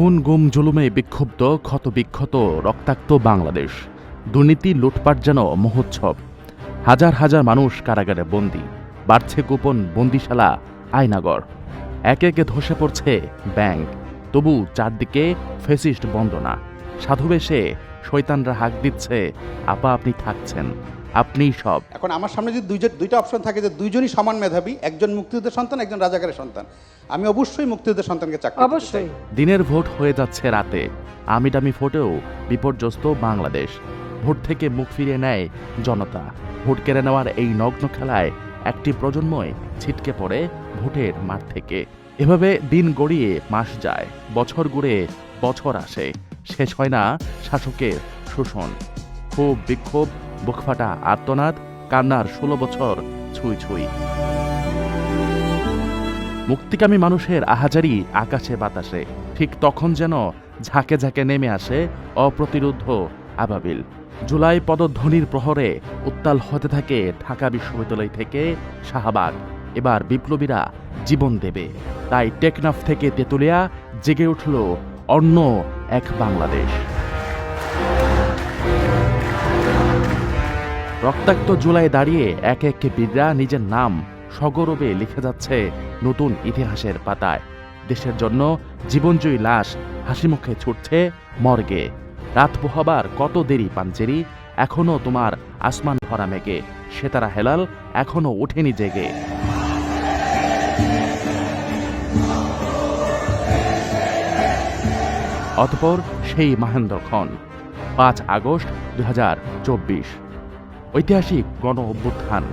খুন গুম জুলুমে বিক্ষুব্ধ ক্ষত বিক্ষত রক্তাক্ত বাংলাদেশ। দুর্নীতি, লুটপাট যেন মহোৎসব। হাজার হাজার মানুষ কারাগারে বন্দী। বাড়ছে গোপন বন্দিশালা আয়নাগর একে একে ধসে পড়ছে ব্যাংক। তবু চারদিকে ফেসিস্ট বন্দনা। সাধুবেশে শৈতানরা হাঁক দিচ্ছে, আপা আপনি থাকছেন। আপনিই সব। এখন আমার সামনে যদি দুইজন দুইটা অপশন থাকে যে দুইজনই সমান মেধাবী একজন মুক্তিযুদ্ধের সন্তান একজন রাজাকারের সন্তান। আমি অবশ্যই মুক্তিযুদ্ধের সন্তানকে চাকরি অবশ্যই। দিনের ভোট হয়ে যাচ্ছে রাতে। আমিডামি ভোটেও বিপর্যস্ত বাংলাদেশ। ভোট থেকে মুখ ফিরিয়ে নেয় জনতা। ভোট কেড়ে নেওয়ার এই নগ্ন খেলায় একটি প্রজন্মই ছিটকে পড়ে ভোটের মাঠ থেকে। এভাবে দিন গড়িয়ে মাস যায় বছর ঘুরে বছর আসে। শেষ হয় না শাসকের শোষণ। ক্ষোভ বিক্ষোভ বুকফাটা আর্তনাদ, কান্নার ষোলো বছর ছুঁই ছুঁই। মুক্তিকামী মানুষের আহাজারি আকাশে বাতাসে, ঠিক তখন যেন ঝাঁকে ঝাঁকে নেমে আসে অপ্রতিরোধ আবাবিল। জুলাই পদধ্বনির প্রহরে উত্তাল হতে থাকে ঢাকা বিশ্ববিদ্যালয় থেকে শাহবাগ। এবার বিপ্লবীরা জীবন দেবে। তাই টেকনাফ থেকে তেতুলিয়া জেগে উঠল অন্য এক বাংলাদেশ। রক্তাক্ত জুলাই দাঁড়িয়ে একে একে বীররা নিজের নাম সগৌরবে লিখে যাচ্ছে নতুন ইতিহাসের পাতায়। দেশের জন্য জীবনজয়ী লাশ হাসি মুখে ছুটছে মর্গে। রাত পোহাবার কত দেরি পাঞ্চেরি এখনও তোমার আসমান ভরা মেঘে। সেতারা হেলাল এখনও ওঠেনি জেগে। অতপর সেই মহেন্দ্রক্ষণ, পাঁচ আগস্ট দু হাজার চব্বিশ। ঐতিহাসিক গণ অভ্যুত্থান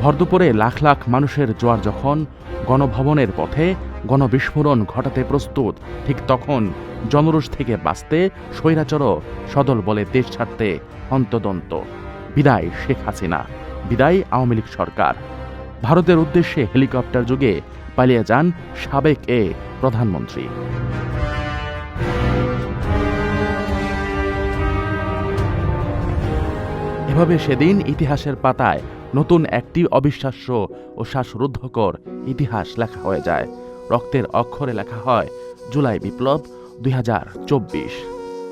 ভরদুপুরে লাখ লাখ মানুষের জোয়ার যখন, গণভবনের পথে গণবিস্ফোরণ ঘটাতে প্রস্তুত, ঠিক তখন জনরোষ থেকে বাঁচতে স্বৈরাচর সদল বলে দেশ ছাড়তে অন্তদন্ত। বিদায় শেখ হাসিনা, বিদায় আওয়ামী লীগ সরকার। ভারতের উদ্দেশ্যে হেলিকপ্টার যুগে পালিয়ে যান সাবেক এ প্রধানমন্ত্রী। এভাবে সেদিন ইতিহাসের পাতায় নতুন একটি অবিশ্বাস্য ও শ্বাসরুদ্ধকর ইতিহাস লেখা হয়ে যায়, রক্তের অক্ষরে লেখা হয়, জুলাই বিপ্লব দুই হাজার চব্বিশ।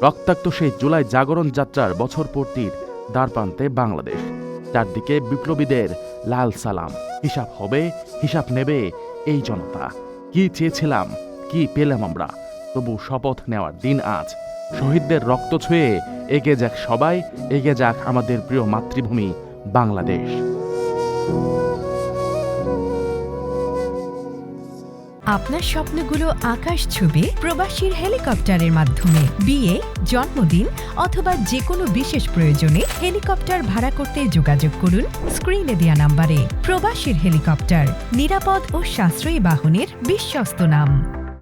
রক্তাক্ত সেই জুলাই জাগরণ যাত্রার বছর পূর্তির দ্বারপ্রান্তে বাংলাদেশ। চারদিকে বিপ্লবীদের লাল সালাম, হিসাব হবে, হিসাব নেবে এই জনতা। কি চেয়েছিলাম, কি পেলাম আমরা, তবু শপথ নেওয়ার দিন আজ। শহীদদের রক্ত ছুঁয়ে এগিয়ে যাক সবাই, এগিয়ে যাক আমাদের প্রিয় মাতৃভূমি, বাংলাদেশ। আপনার স্বপ্নগুলো আকাশ ছুবে প্রবাসীর হেলিকপ্টারের মাধ্যমে। বিয়ে, জন্মদিন অথবা যে কোনো বিশেষ প্রয়োজনে হেলিকপ্টার ভাড়া করতে যোগাযোগ করুন স্ক্রিনে দেওয়া নাম্বারে। প্রবাসীর হেলিকপ্টার, নিরাপদ ও সাশ্রয়ী বাহনের বিশ্বস্ত নাম।